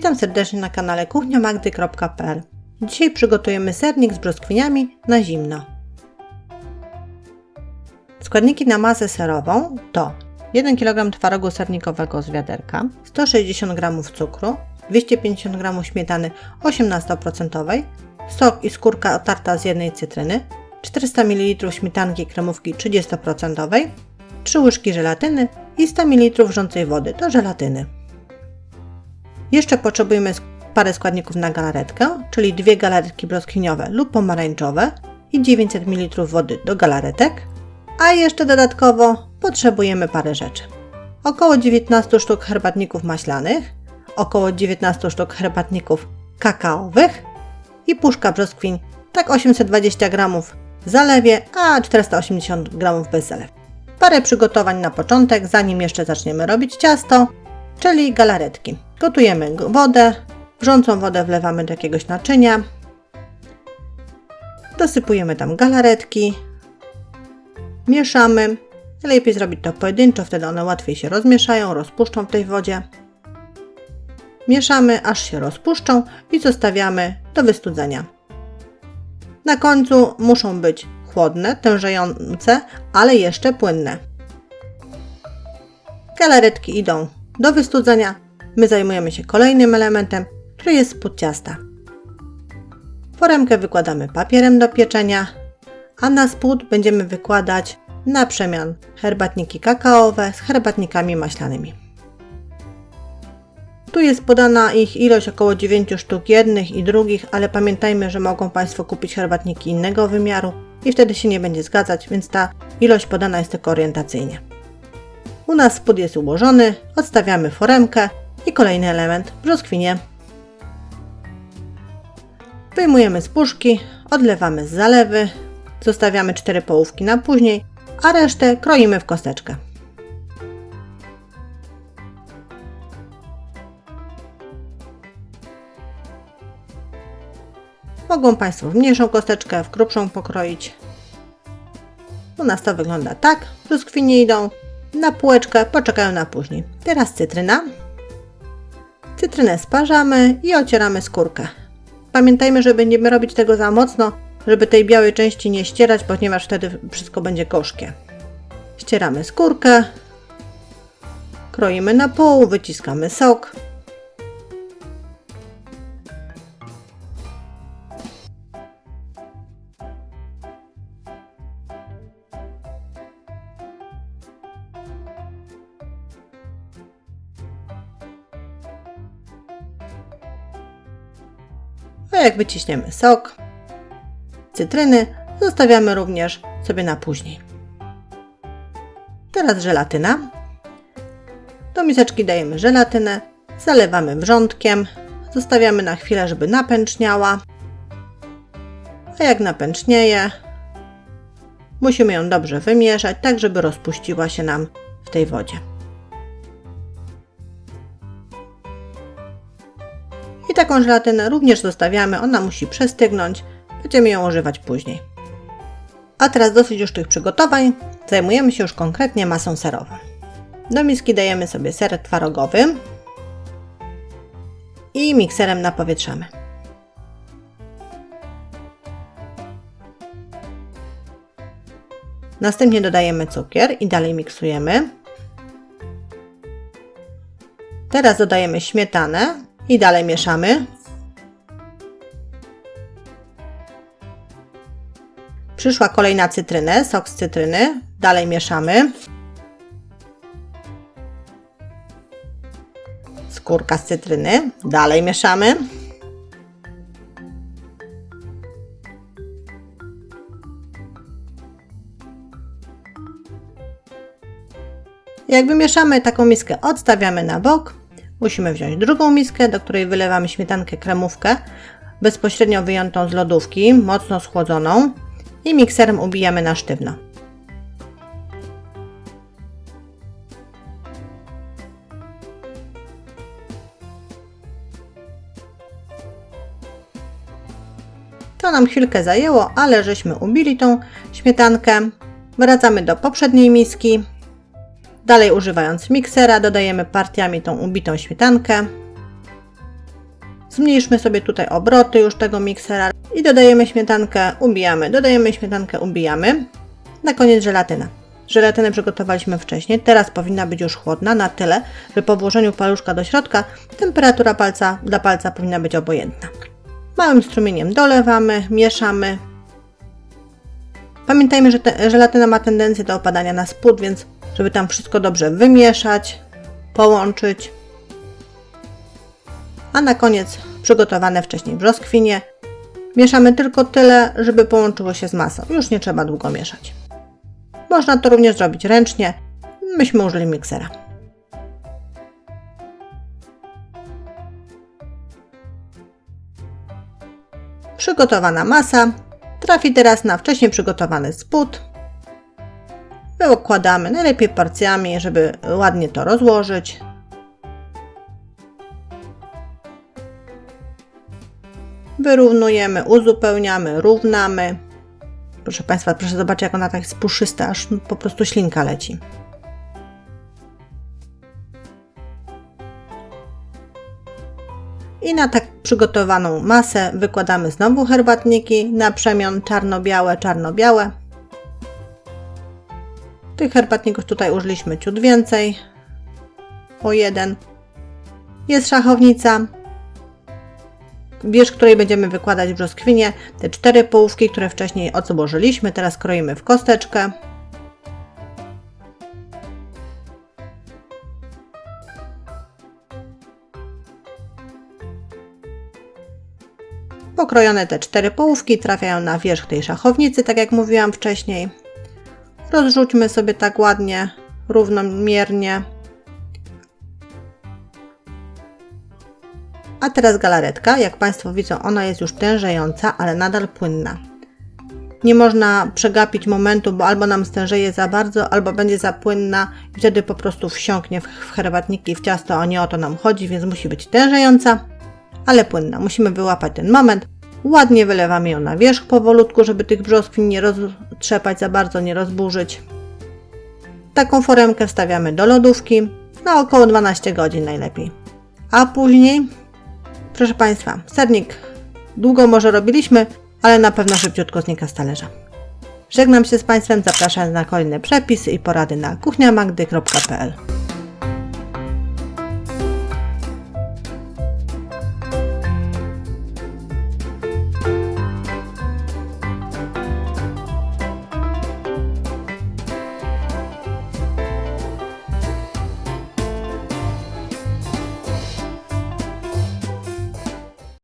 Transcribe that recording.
Witam serdecznie na kanale kuchniamagdy.pl Dzisiaj przygotujemy sernik z brzoskwiniami na zimno. Składniki na masę serową to 1 kg twarogu sernikowego z wiaderka, 160 g cukru, 250 g śmietany 18%, sok i skórka otarta z jednej cytryny, 400 ml śmietanki kremówki 30%, 3 łyżki żelatyny i 100 ml wrzącej wody do żelatyny. Jeszcze potrzebujemy parę składników na galaretkę, czyli dwie galaretki brzoskwiniowe lub pomarańczowe i 900 ml wody do galaretek, a jeszcze dodatkowo potrzebujemy parę rzeczy. Około 19 sztuk herbatników maślanych, około 19 sztuk herbatników kakaowych i puszka brzoskwiń, tak 820 g w zalewie, a 480 g bez zalewu. Parę przygotowań na początek, zanim jeszcze zaczniemy robić ciasto, czyli galaretki. Gotujemy wodę, wrzącą wodę wlewamy do jakiegoś naczynia, dosypujemy tam galaretki, mieszamy. Lepiej zrobić to pojedynczo, wtedy one łatwiej się rozmieszają, rozpuszczą w tej wodzie. Mieszamy, aż się rozpuszczą i zostawiamy do wystudzenia. Na końcu muszą być chłodne, tężejące, ale jeszcze płynne. Galaretki idą do wystudzenia. My zajmujemy się kolejnym elementem, który jest spód ciasta. Foremkę wykładamy papierem do pieczenia, a na spód będziemy wykładać na przemian herbatniki kakaowe z herbatnikami maślanymi. Tu jest podana ich ilość około 9 sztuk jednych i drugich, ale pamiętajmy, że mogą Państwo kupić herbatniki innego wymiaru i wtedy się nie będzie zgadzać, więc ta ilość podana jest tylko orientacyjnie. U nas spód jest ułożony, odstawiamy foremkę i kolejny element brzoskwinie. Wyjmujemy z puszki, odlewamy z zalewy, zostawiamy 4 połówki na później, a resztę kroimy w kosteczkę. Mogą Państwo w mniejszą kosteczkę, w grubszą pokroić. U nas to wygląda tak. Brzoskwinie idą na półeczkę, poczekają na później. Teraz cytryna. Cytrynę sparzamy i ocieramy skórkę. Pamiętajmy, że będziemy robić tego za mocno, żeby tej białej części nie ścierać, ponieważ wtedy wszystko będzie gorzkie. Ścieramy skórkę, kroimy na pół, wyciskamy sok. Jak wyciśniemy sok, cytryny, zostawiamy również sobie na później. Teraz żelatyna. Do miseczki dajemy żelatynę, zalewamy wrzątkiem, zostawiamy na chwilę, żeby napęczniała. A jak napęcznieje, musimy ją dobrze wymieszać, tak żeby rozpuściła się nam w tej wodzie. Taką żelatynę również zostawiamy, ona musi przestygnąć, będziemy ją używać później. A teraz dosyć już tych przygotowań, zajmujemy się już konkretnie masą serową. Do miski dajemy sobie ser twarogowy i mikserem napowietrzamy. Następnie dodajemy cukier i dalej miksujemy. Teraz dodajemy śmietanę i dalej mieszamy. Przyszła kolej na cytrynę, sok z cytryny. Dalej mieszamy. Skórka z cytryny. Dalej mieszamy. Jak wymieszamy taką miskę, odstawiamy na bok. Musimy wziąć drugą miskę, do której wylewamy śmietankę kremówkę, bezpośrednio wyjętą z lodówki, mocno schłodzoną i mikserem ubijamy na sztywno. To nam chwilkę zajęło, ale żeśmy ubili tą śmietankę. Wracamy do poprzedniej miski. Dalej używając miksera dodajemy partiami tą ubitą śmietankę. Zmniejszmy sobie tutaj obroty już tego miksera i dodajemy śmietankę, ubijamy, dodajemy śmietankę, ubijamy. Na koniec żelatyna. Żelatynę przygotowaliśmy wcześniej, teraz powinna być już chłodna na tyle, że po włożeniu paluszka do środka temperatura palca dla palca powinna być obojętna. Małym strumieniem dolewamy, mieszamy. Pamiętajmy, że te, żelatyna ma tendencję do opadania na spód, więc żeby tam wszystko dobrze wymieszać, połączyć. A na koniec przygotowane wcześniej brzoskwinie. Mieszamy tylko tyle, żeby połączyło się z masą. Już nie trzeba długo mieszać. Można to również zrobić ręcznie. Myśmy użyli miksera. Przygotowana masa trafi teraz na wcześniej przygotowany spód. Wykładamy najlepiej porcjami, żeby ładnie to rozłożyć. Wyrównujemy, uzupełniamy, równamy. Proszę Państwa, proszę zobaczyć, jak ona tak jest puszysta, aż po prostu ślinka leci. I na tak przygotowaną masę wykładamy znowu herbatniki na przemian czarno-białe, czarno-białe. Tych herbatników tutaj użyliśmy ciut więcej, o jeden. Jest szachownica, wierzch której będziemy wykładać brzoskwinie. Te cztery połówki, które wcześniej odłożyliśmy, teraz kroimy w kosteczkę. Pokrojone te cztery połówki trafiają na wierzch tej szachownicy, tak jak mówiłam wcześniej. Rozrzućmy sobie tak ładnie, równomiernie. A teraz galaretka. Jak Państwo widzą, ona jest już tężejąca, ale nadal płynna. Nie można przegapić momentu, bo albo nam stężeje za bardzo, albo będzie za płynna i wtedy po prostu wsiąknie w herbatniki, w ciasto, a nie o to nam chodzi, więc musi być tężejąca, ale płynna. Musimy wyłapać ten moment. Ładnie wylewamy ją na wierzch powolutku, żeby tych brzoskwin nie roztrzepać za bardzo, nie rozburzyć. Taką foremkę wstawiamy do lodówki na około 12 godzin najlepiej. A później Proszę Państwa, sernik długo może robiliśmy, ale na pewno szybciutko znika z talerza. Żegnam się z Państwem, zapraszam na kolejne przepisy i porady na kuchniamagdy.pl